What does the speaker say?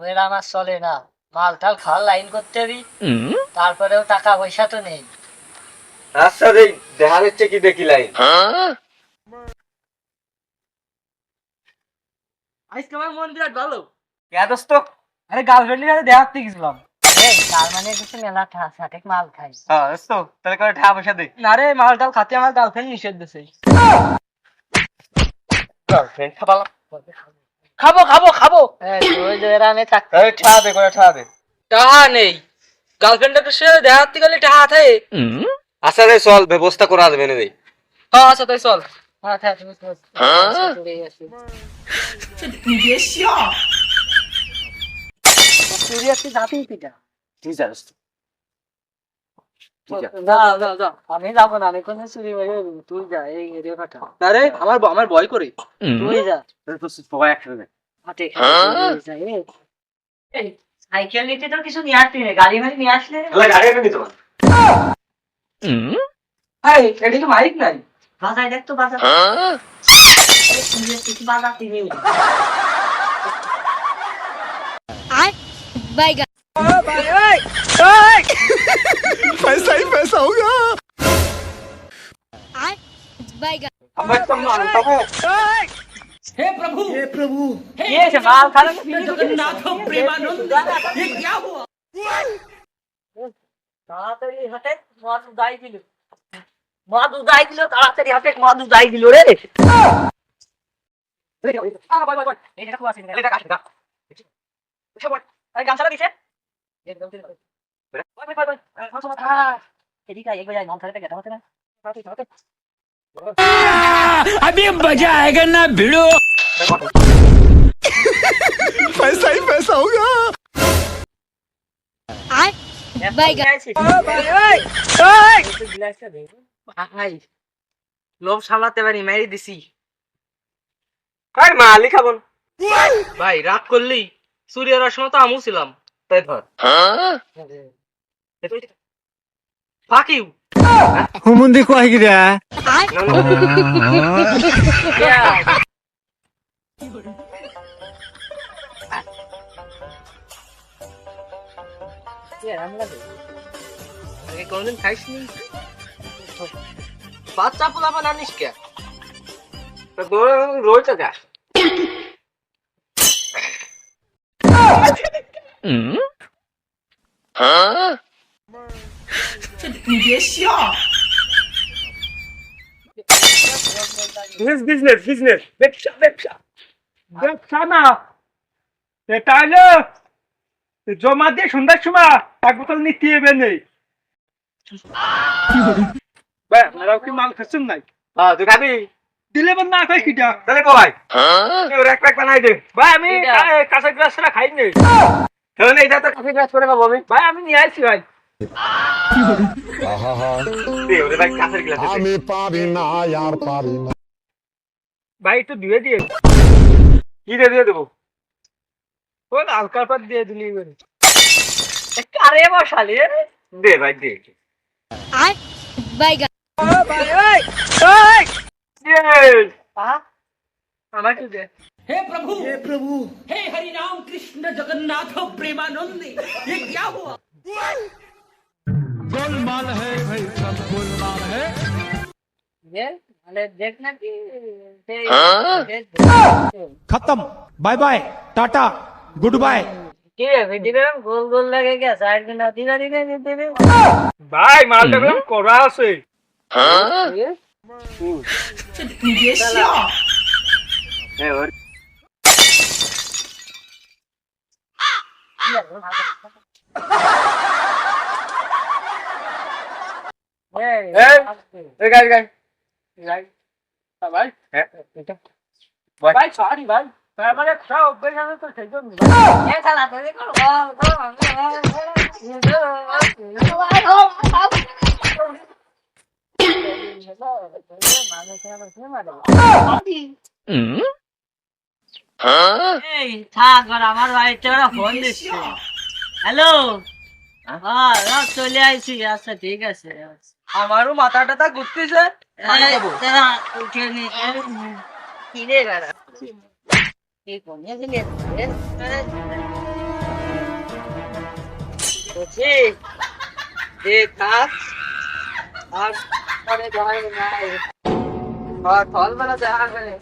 ওরা আমার চলে না। মাল টাল খাওয়ার লাইন করতে হবে তারপরেও টাকা পয়সা তো নেই। আচ্ছা রে দেখা যাচ্ছে কি দেখি লাইন? আজকে আমার মন বিরাট ভালো। কে দোস্ত আরে গার্লফ্রেন্ডের সাথে দেখাতে গেছিলাম। এই তার মানে কিছু মেলা সাথে মাল খাই। হ্যাঁ দোস্ত তাহলে করে টাকা পয়সা দে। না রে মাল টাল খাতে আমার গার্লফ্রেন্ড নিষেধ দিছে। গার্লফ্রেন্ড খাবালাম। খাব খাব খাব। নেই। গার্লফ্রেন্ডের সাথে দেখাতে গেলে টাকা থাকে। আচ্ছা রে চল ব্যবস্থা করা যাবে না রে হ্যাঁ আচ্ছা তাই চল। হ্যাঁ তুমি আমি যাব না আমি কোন তুই যা এই রেখাটা আমার আমার ভয় করে। তুই যা। হ্যাঁ? সাইকেল নিতে তো কিছু নিয়ে আসলি গাড়ি মাড়ি নিয়ে আসলে গাড়ি ভাই এটা মাইক নাই। বাজায় দেখ তো বাজার। হ্যাঁ? বাজার ही पैसा होगा बैगन আমার তো মাল তবে ये से माल खाने जगन्नाथ प्रेमानंद ये क्या हुआ তাড়াতাড়ি হাতে মদ উদাই দিল মদ উদাই দিল তাড়াতাড়ি হাতে মদ উদাই দিল রে এটা খুব আছে এটা কাশ এটা গামছাটা দিছে একদম ঠিক আছে ওই ভাই ভাই খাওয়া সময় খা এদিকে এক বাজায় মন খাতে গেটা হতে না अभी मजा आएगा ना भिड़ो पैसा ही पैसा होगा ভাই লোভ সামলাতে পারি মেরে দিছি কার মালই খাবো না ভাই রাগ করলি সূর্যের সময় তো আমু ছিলাম তাই ধর ফাক ইউ হুমুন্দি কয় কি রে আগে কোনদিন খাইসনি বাচ্চা পোলাপা নানিস কে রয়েছে গা হুম হ্যাঁ ব্যবসা ব্যবসা ব্যবসা না। এটা হলো জমা দিয়ে সন্ধ্যার সময় এক বোতল নিতে হবে নেই। ভাই আপনারাও কি মাল খাচ্ছেন নাই? হ্যাঁ তুই খাবি। দিলে বা না খাই কিটা? তাহলে কয় ওর এক প্যাক বানাই দে। ভাই আমি কাঁচা গ্লাস ছাড়া খাই নেই তাহলে এটা তো কফি গ্লাস করে আমি। ভাই আমি নিয়ে আসছি ভাই। দে ওরে ভাই কাঁচের গ্লাস দে আমি পারি না यार পারি না ভাই একটু দিয়ে দিয়ে কি দিয়ে দিয়ে দেবো ও হালকার পাত দিয়ে দিলি এবারে। একটু আরে বসালি দে ভাই দে बैगन আমাকে দে हे प्रभु हे प्रभु हे हरि राम कृष्ण जगन्नाथ प्रेमानंद ये क्या हुआ गोलमाल है भाई सब गोलमाल है দে মানে দেখ না কি সেই- खत्म bye bye tata good bye কি রে ভিডিও গোল গোল লাগে কে সাইড দিন দিনা দিনে দিতে ভাই মালটা বেশ করা আছে ये क्या হ্যাঁ আমার বাড়িতে ওরা ফোন দিচ্ছে। হ্যালো? হ্যাঁ? চলে আইছি। আচ্ছা ঠিক আছে আমারও মাথা টাথা ঘুরতেছে আর পরে যায় না। আর ফলবেলা দেখা করে